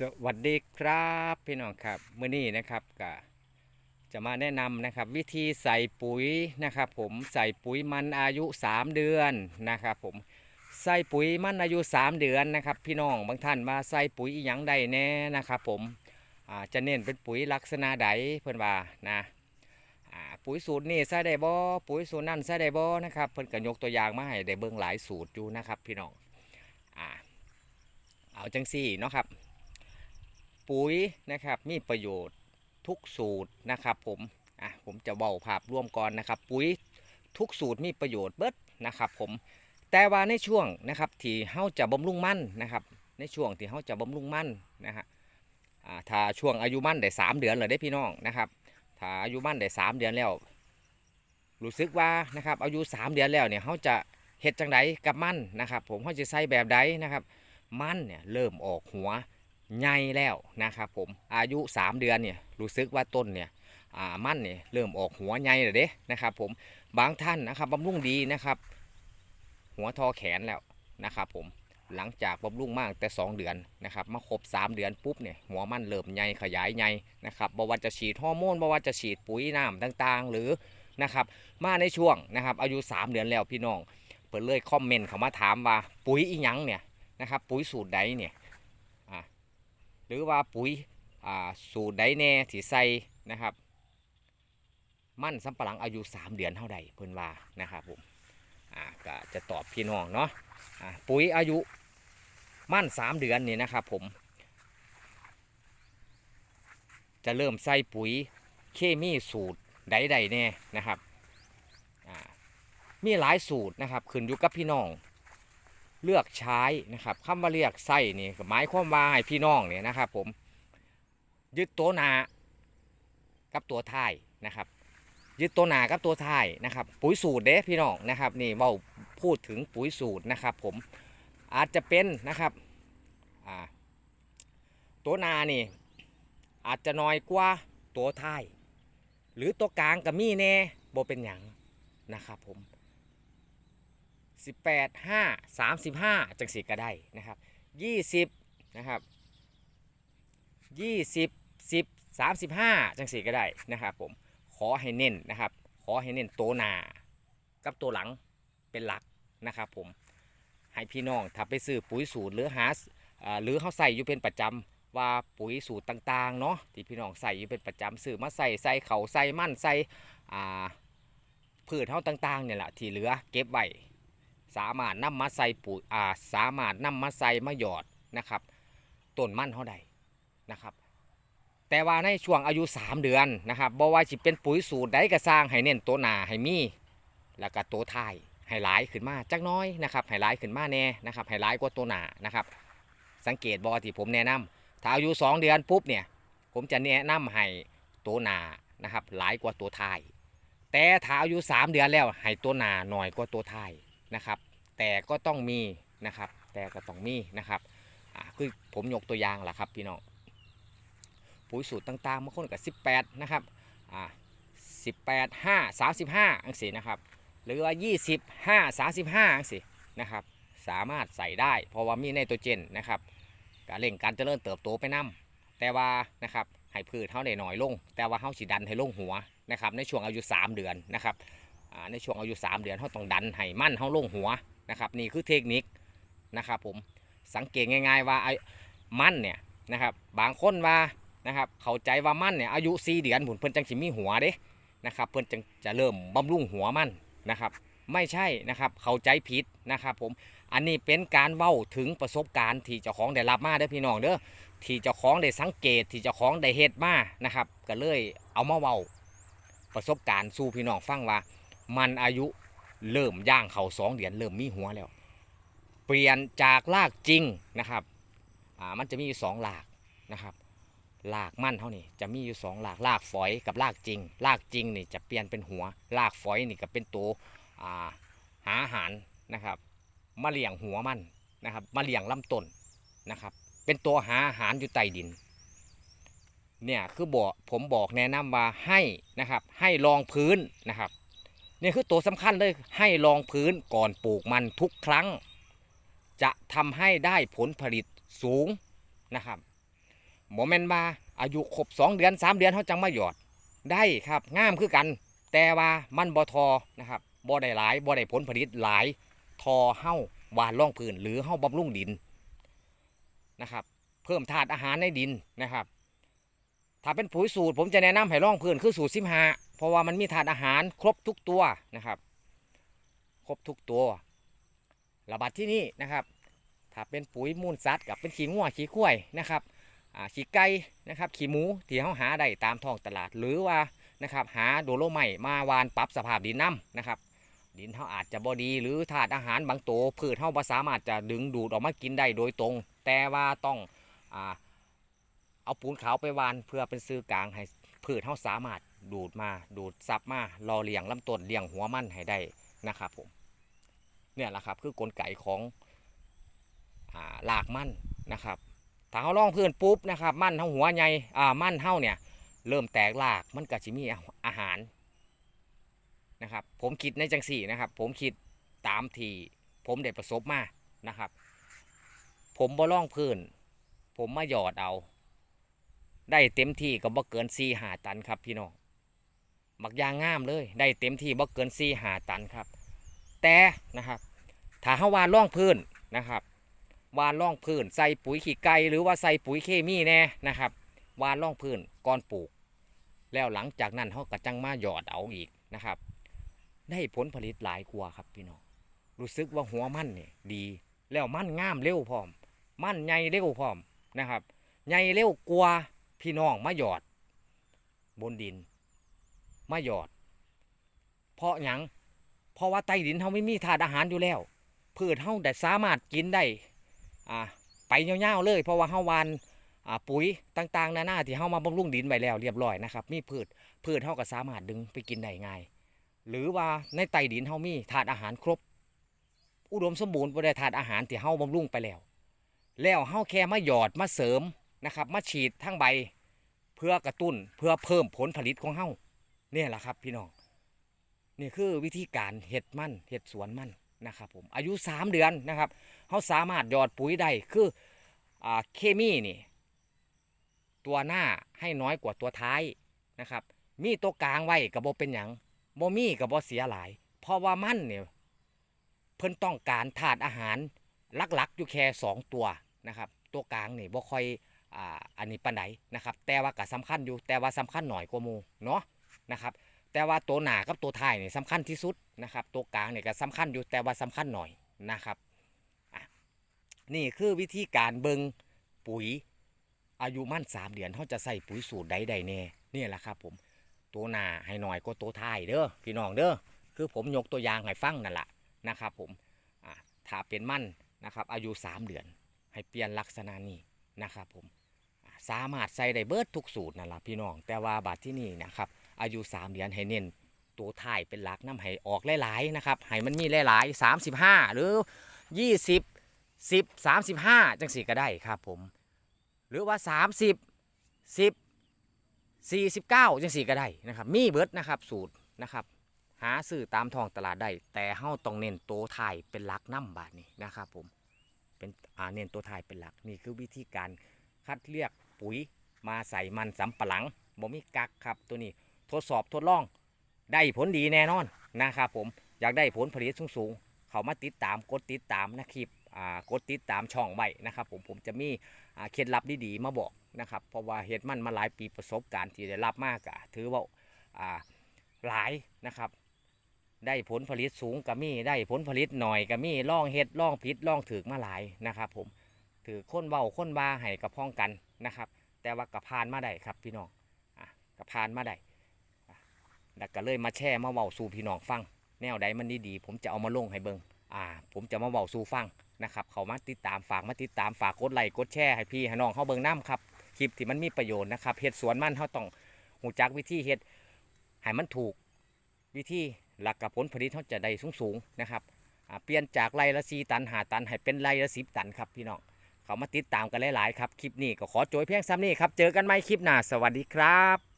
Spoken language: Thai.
สวัสดีครับพี่น้องครับเมื้อนี้นะครับก็จะมาแนะนำนะครับ วิธีใส่ปุ๋ยนะครับผมใส่ปุ๋ยมันอายุ 3 เดือนนะครับผมใส่ปุ๋ยมันอายุ 3 เดือนนะครับ พี่น้องบางท่านมาใส่ปุ๋ยอีหยังใดแน่นะครับ ผมจะเน้นเป็นปุ๋ยลักษณะใดเพื่อนว่านะปุ๋ยสูตรนี่ใส่ได้บ่ปุ๋ยสูตรนั่นใส่ได้บ่นะครับเพิ่นก็ยกตัวอย่างมาให้ได้เบิ่งหลายสูตรอยู่นะครับ พี่น้องอเอาจังซี่เนาะครับ ปุ๋ยนะครับ มีประโยชน์ทุกสูตรนะครับผมอะผมจะเบาภาพร่วมก่อนนะครับ ปุ๋ยทุกสูตรมีประโยชน์เบิดนะครับ ผมแต่ว่าในช่วงนะครับที่เฮาจะบำรุงมันนะครับ ในช่วงที่เฮาจะบำรุงมันนะฮะอ่าถ้าช่วงอายุมันได้สามเดือนเลยได้พี่น้องนะครับถ้าอายุมันได้สามเดือนแล้วรู้สึกว่านะครับอายุสามเดือนแล้วเนี่ยเฮาจะเฮ็ดจังไดกับมันนะครับ ผมเฮาจะใส่แบบใดนะครับ มันเนี่ยเริ่มออกหัว ใหญ่แล้วนะครับผมอายุ 3 เดือนเนี่ยรู้สึกว่าต้นเนี่ยมั่นเนี่ยเริ่มออกหัวใหญ่แล้วเด้นะครับผมบางท่านนะครับบำรุงดีนะครับ หัวทอแขนแล้วนะครับผมหลังจากบำรุงมากแต่ 2 เดือนนะครับมาครบ 3 เดือนปุ๊บเนี่ยหัวมันเริ่มใหญ่ขยายใหญ่นะครับบ่ว่าจะฉีดฮอร์โมนบ่ว่าจะฉีดปุ๋ยน้ำต่างๆ หรือนะครับมาในช่วงนะครับอายุ 3 เดือนแล้วพี่น้อง เปิดเลยคอมเมนต์เข้ามาถามว่าปุ๋ยอีหยังเนี่ยนะครับปุ๋ยสูตรใดเนี่ย หรือว่าปุ๋ยอ่าสูตรใดแน่ที่ใสนะครับ มั่นสำปะหลังอายุ 3 เดือนเท่าใดเพิ่นว่านะครับผมอ่าก็จะตอบพี่น้องเนาะอ่าปุ๋ยอายุมั่น 3 เดือนนี่นะครับผม จะเริ่มใส่ปุ๋ยเคมีสูตรใดๆแน่นะครับมีหลายสูตรนะครับขึ้นอยู่กับพี่น้อง เลือกใช้นะครับคำว่าเรียกไส้นี่ก็หมายความว่าให้พี่น้องเนี่ยนะครับ ผมยึดตัวหนากับตัวท้ายนะครับ ยึดตัวหนากับตัวท้ายนะครับ ปุ๋ยสูตรเด้พี่น้องนะครับ นี่เบาพูดถึงปุ๋ยสูตรนะครับ ผมอาจจะเป็นนะครับตัวนานี่อาจจะน้อยกว่าตัวท้ายหรือตัวกลางกับมีแน่บ่เป็นหยังนะครับผม 18 5 35 จังสีก็ได้นะครับ20นะครับ20 10 35 จังสีก็ได้นะครับผมขอให้เน้นนะครับ ขอให้เน้นตัวหน้ากับตัวหลังเป็นหลักนะครับผมให้พี่น้องถ้าไปซื้อปุ๋ยสูตรหรือหาหรือเขาใส่อยู่เป็นประจำว่าปุ๋ยสูตรต่างๆเนาะที่พี่น้องใส่อยู่เป็นประจำซื้อมาใส่ใส่เขาใส่มั่นใส่พืชเท่าต่างๆเนี่ยแหละที่เหลือเก็บไว้ สามารถนำมาใส่ปุ๋ยอ่าสามารถนำมาใส่มาหยอดนะครับต้นมันเท่าใดนะครับ แต่ว่าในช่วงอายุ 3 เดือนนะครับบ่ว่าสิเป็นปุ๋ยสูตรใดก็สร้างให้เน้นตัวหนาให้มีแล้วก็ตัวท้ายให้หลายขึ้นมาจักน้อยนะครับให้หลายขึ้นมาแน่นะครับให้หลายกว่าตัวหนานะครับ สังเกตบอที่ผมแนะนำถ้าอายุ 2 เดือนปุ๊บเนี่ยผมจะแนะนำให้ตัวหนานะครับหลายกว่าตัวท้ายแต่ถ้าอายุ 3 เดือนแล้วให้ตัวหนาหน่อยกว่าตัวท้าย นะครับ แต่ก็ต้องมีนะครับ แต่ก็ต้องมีนะครับอ่าคือผมยกตัวอย่างแหละครับพี่น้องปุ๋ยสูตรต่างๆบางคนกับ18 นะครับอ่า18 5 35อังสีนะครับหรือว่า 20 5 35อังสีนะครับสามารถใส่ได้ เพราะว่ามีไนโตรเจนนะครับการเร่งการเจริญเติบโตไปนํแต่ว่านะครับให้พืชเท่าได้น้อยลง แต่ว่าเฮาสิดันให้ลงหัวนะครับในช่วงอายุ 3 เดือนนะครับ ในช่วงอายุ3เดือนเขาต้องดันให้มั่นเขาลงหัวนะครับนี่คือเทคนิคนะครับผมสังเกตง่าย ๆว่าไอ้มั่นเนี่ยนะครับบางคนว่านะครับเข้าใจว่ามั่นเนี่ยอายุ 4 เดือนผุนเพิ่นจังสิมีหัวเด้นะครับเพิ่นจังจะเริ่มบำรุงหัวมั่นนะครับไม่ใช่นะครับเข้าใจผิดนะครับผมอันนี้เป็นการเว้าถึงประสบการณ์ที่เจ้าของได้รับมาเด้อพี่น้องเด้อที่เจ้าของได้สังเกตที่เจ้าของได้เฮ็ดมานะครับก็เลยเอามาเว้าประสบการณ์สู่พี่น้องฟังว่า มันอายุเริ่มย่างเขาสองเดือนเริ่มมีหัวแล้ว เปลี่ยนจากรากจริงนะครับอ่ามันจะมีอยู่สองหลากนะครับรากมันเท่านี้จะมีอยู่สองหลากรากฝอยกับรากจริงรากจริงนี่จะเปลี่ยนเป็นหัวรากฝอยนี่ก็เป็นตัวอ่าหาอาหารนะครับมาเลี้ยงหัวมันนะครับมาเลี้ยงลำต้นนะครับ เป็นตัวหาอาหารอยู่ใต้ดินเนี่ยคือบอกผมบอกแนะนำว่าให้นะครับให้รองพื้นนะครับ นี่คือตัวสำคัญเลยให้รองพื้นก่อนปลูกมันทุกครั้ง จะทำให้ได้ผลผลิตสูงนะครับบ่แม่นว่าอายุครบสองเดือนสามเดือนเขาจังมาหยอดได้ครับง่ามคือกัน แต่ว่ามันบ่ทอนะครับบ่ได้หลายบ่ได้ผลผลิตหลายทอเฮ้าวานร่องพื้นหรือเฮ้าบำรุงดินนะครับ เพิ่มธาตุอาหารในดินนะครับ ถ้าเป็นปุ๋ยสูตร ผมจะแนะนำให้ร่องพื้นคือสูตรสิบห้า เพราะว่ามันมีธาตุอาหารครบทุกตัวนะครับ ครบทุกตัว ระบาดที่นี่นะครับ ถ้าเป็นปุ๋ยมูลสัตว์กับเป็นขี้งัวขี้ข้วยนะครับขี้ไก่นะครับขี้หมูที่เขาหาได้ตามท้องตลาดหรือว่านะครับหาโดโลไมต์มาวานปรับสภาพดินน้ำนะครับ ดินเขาอาจจะบอดีหรือธาตุอาหารบางตัวพืชเขาสามารถจะดึงดูดออกมากินได้โดยตรง แต่ว่าต้องอเอาปูนขาวไปวานเพื่อเป็นซื้อกลางให้ พืชเขาสามารถดูดมาดูดซับมารอเลี้ยงลำต้นเลี้ยงหัวมันให้ได้นะครับผมเนี่ยแหละครับคือกลไกของอ่าลากมันนะครับถ้าเขาล่องพื้นปุ๊บนะครับมันเท่าหัวใหญ่อ่ามันเท่าเนี่ยเริ่มแตกหลากมันก็จะมีอาหารนะครับผมคิดในจังสี่นะครับ ผมคิดตามที่ผมได้ประสบมานะครับ ผมบ่ล่องพื้น ผมมาหยอดเอา ได้เต็มที่ก็บ่เกิน4หาตันครับพี่น้องบักยางงามเลย ได้เต็มที่บ่เกิน4หาตันครับ แต่นะครับถ้าเฮาวานล่องพื้นนะครับ วานล่องพื้นใส่ปุ๋ยขี้ไก่หรือว่าใส่ปุ๋ยเคมีแน่นะครับ วานล่องพื้นก่อนปลูก แล้วหลังจากนั้นเขาก็จังมาหยอดเอาอีกนะครับ ได้ผลผลิตหลายกว่าครับพี่น้องรู้สึกว่าหัวมันเนี่ยดี แล้วมันงามเร็วพร้อม มันใหญ่เร็วพร้อมนะครับใหญ่เร็วกว่า พี่น้องมาหยอด บนดิน มาหยอด เพราะหยังเพราะว่าใต้ดินเขาไม่มีธาตุอาหารอยู่แล้วพืชเขาได้สามารถกินได้อ่าไปยาวๆเลย เพราะว่าเฮาวานปุ๋ยต่างๆนานาที่เฮามาบำรุงดินไว้แล้วเรียบร้อยนะครับมีพืชพืชเฮาก็สามารถดึงไปกินได้ง่าย หรือว่าในใต้ดินเฮามีธาตุอาหารครบ อุดมสมบูรณ์บ่ได้ธาตุอาหารที่เฮาบำรุงไปแล้ว แล้วเฮาแค่มาหยอดมาเสริม นะครับมาฉีดทั้งใบเพื่อกระตุ้นเพื่อเพิ่มผลผลิตของเฮาเนี่ยแหละครับพี่น้องนี่คือวิธีการเห็ดมั่นเห็ดสวนมั่นนะครับผมอายุ 3 เดือนนะครับเขาสามารถหยอดปุ๋ยได้คืออ่าเคมีนี่ตัวหน้าให้น้อยกว่าตัวท้ายนะครับ มีตัวกลางไว้กับบเป็นหยังโบมีกับบเสียหลาย เพราะว่ามั่นเนี่ยเพิ่นต้องการถาดอาหารลักๆอยู่แค่สองตัวนะครับ ตัวกลางนี่บ่ค่อย อ่าอันนี้ปานใดนะครับ แต่ว่าก็สำคัญอยู่แต่ว่าสำคัญหน่อยกว่ามูเนาะนะครับแต่ว่าตัวหนากับตัวท้ายนี่ยสำคัญที่สุดนะครับ ตัวกลางเนี่ยก็สำคัญอยู่แต่ว่าสำคัญหน่อยนะครับนี่คือวิธีการเบิงปุ๋ยอายุมั่นสามเดือนเขาจะใส่ปุ๋ยสูตรใดใดแน่นี่แหละครับผมตัวหนาให้หน่อยก็ตัวท้ายเด้อพี่น้องเด้อคือผมยกตัวอย่างให้ฟังนั่นแหละนะครับผมอ่าถ้าเป็นมั่นนะครับอายุ 3 เดือน ให้เปลี่ยนลักษณะนี้นะครับผม สามารถใส่ได้เบิดทุกสูตรนั่นแหละพี่น้อง แต่ว่าบาดที่นี่นะครับอายุ 3 เดือนให้เน้นตัวท้ายเป็นหลักน้ำให้ออกหลายๆนะครับให้มันมีหลายๆ 35 หรือ 20สิบสามสิบห้าจังสี่ก็ได้ครับผม หรือว่าสามสิบสิบสี่สิบเก้าจังสี่ก็ได้นะครับมีเบิร์ดนะครับสูตรนะครับหาซื้อตามท้องตลาดได้แต่เฮาต้องเน้นตัวไทายเป็นหลักน้ำบาทนี้นะครับผมเป็นอาเน้นตัวไทายเป็นหลักนี่คือวิธีการคัดเลือก ปุ๋ยมาใส่มันสำปะหลังบ่มีกักครับตัวนี้ทดสอบทดลอง ได้ผลดีแน่นอนนะครับผมอยากได้ผลผลิตสูงๆ เขามาติดตามกดติดตามนะคลิปอ่ากดติดตามช่องไว้นะครับผมผมจะมีอ่าเคล็ดลับดีๆมาบอกนะครับเพราะว่าเฮ็ดมันมาหลายปีประสบการณ์ที่ได้รับมากอะถือว่าอ่าหลายนะครับ ได้ผลผลิตสูงก็มีได้ผลผลิตหน่อยก็มีล่องเฮ็ดล่องผิดล่องถือมาหลายนะครับผม ถือค้นเบาค้นบาให้กับพ้องกันนะครับ แต่ว่ากับพานมาได้ครับพี่น้องอะพานมาได้แล้วก็เลยมาแช่มาเบาสู่พี่น้องฟัง แนวใดมันดีๆผมจะเอามาลงให้เบิงอ่า ผมจะมาเบาสู่ฟังนะครับ เขามาติดตามฝากมาติดตามฝากกดไลค์กดแชร์ให้พี่ให้น้องเขาเบิงน้ำครับคลิปที่มันมีประโยชน์นะครับเฮ็ดสวนมันเขาต้องหูจักวิธีเฮ็ดให้มันถูกวิธีหลักกับผลผลิตเขาจะได้สูงๆนะครับเปลี่ยนจากไร่ละสีตันหาตันให้เป็นไร่ละสิบตันครับพี่น้อง เขามาติดตามกันหลายๆครับคลิปนี้ก็ขอโจยเพียงซ้ำนี้ครับเจอกันใหม่คลิปหน้าสวัสดีครับ